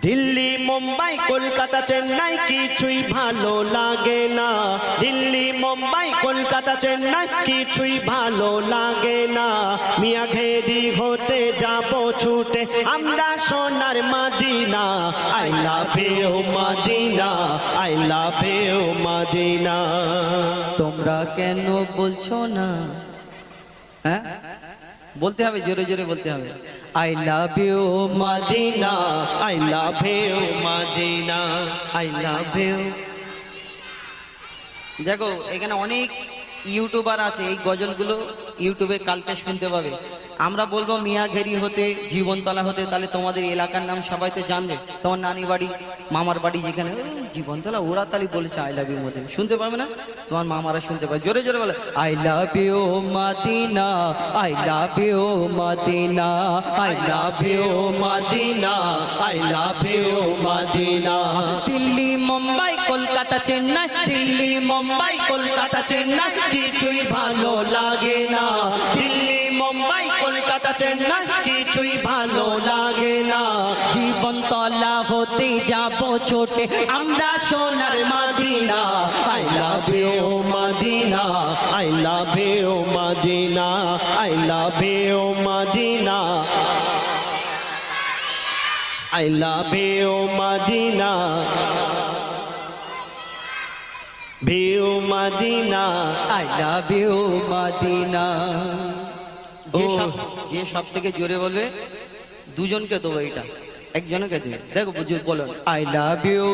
দিল্লি, মুম্বাই, কলকাতা, চেন্নাই কিছুই ভালো লাগে না। দিল্লি, মুম্বাই, কলকাতা, চেন্নাই কিছুই ভালো লাগে না। মিয়া ঘেরি হতে যাব ছুটে আমরা সোনার Madina. I love you Madina, I love you Madina. তোমরা কেন বলছো না? হ্যাঁ? বলতে হবে জোরে জোরে বলতে হবে। I love you Madina I love you Madina I love you দেখো এখানে অনেক ইউটিউবার আছে, এই গজলগুলো ইউটিউবে কালকে শুনতে পাবে। আমরা বলব মিয়া ঘেরি হতে, জীবনতলা হতে, তাহলে তোমাদের এলাকার নাম সবাই তো জানবে। তোমার নানি বাড়ি মামার বাড়ি যেখানে জীবনতলা, ওরা তাহলে বলেছে আই লাভ ইউ মধ্যে শুনতে পাবে না? তোমার মামারা শুনতে পাবে। জোরে জোরে বলে I love you Madina I love you Madina I love you Madina I love you Madina Delhi, Mumbai Kolkata, Chennai, Delhi, Mumbai, Kolkata, Chennai, কিছুই ভালো লাগে না। দিল্লি, মুম্বাই, কলকাতা, চেন্নাই, কিছুই ভালো লাগে না। জীবন তলা হতে যাব ছোটে, আমরা সোনার Madina. I love you Madina. I love you Madina. I love you Madina. Love you Madina. View Madina. I love you Madina. যে। সব যে সব থেকে জোরে বলবে দুজনকে দেবো এটা একজনকে দেবে। দেখো বুঝু বলো। I love you.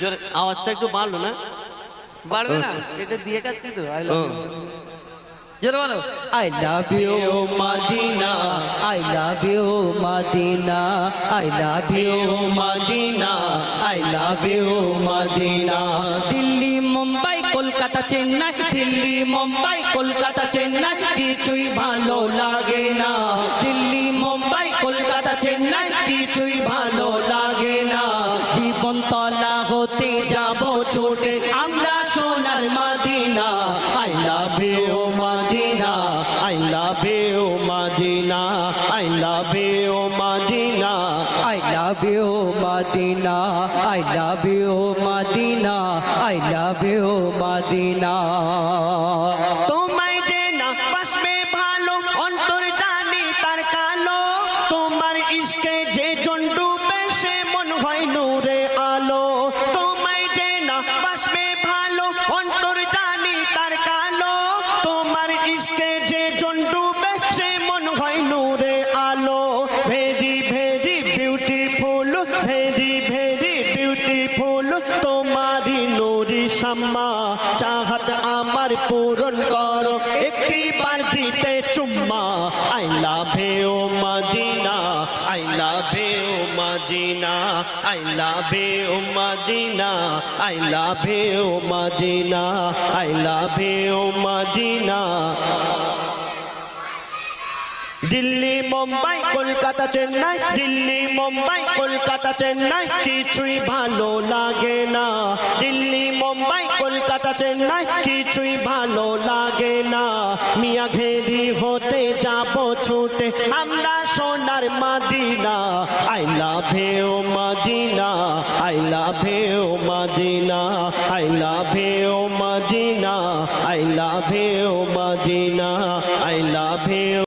জোরে আওয়াজটা একটু বাড়লো না? বাড়বে না? আচ্ছা। এটা দিয়ে কাটছি তো আই লাভ ইউ। জোরে বলো I love you Madina I love you Madina I love you Madina I love you Madina Delhi, Mumbai, Kolkata, Chennai, Delhi, Mumbai, Kolkata, Chennai, কিছুই ভালো লাগে না। দিল্লি, মুম্বাই, কলকাতা, চেন্নাই, কিছুই ভালো লাগে না। জীবন তলা হতে যাব ছোটে আমরা Madina. I love you, Madina. I love you, Madina. I love you, Madina. I love you, Madina. হয় নূরে আলো। Very very beautiful very very beautiful তোমারি নুরি সাম্মা, চাহাত আমার পূরণ করো। একটি বার দিতে চুম্মা, I love you Madina, I love you Madina, I love you Madina, I love you Madina, I love you Madina. Delhi, Mumbai, Kolkata, Chennai. Delhi, Mumbai, Kolkata, Chennai. কিছুই ভালো লাগে না। দিল্লি, মুম্বাই, কলকাতা, চেন্নাই। কিছুই ভালো লাগে না। মিয়া ঘেরি হতে যাব ছুটে। আমরা সোনার Madina. I love you, Madina. I love you, Madina. I love you, Madina. I love you, Madina. I love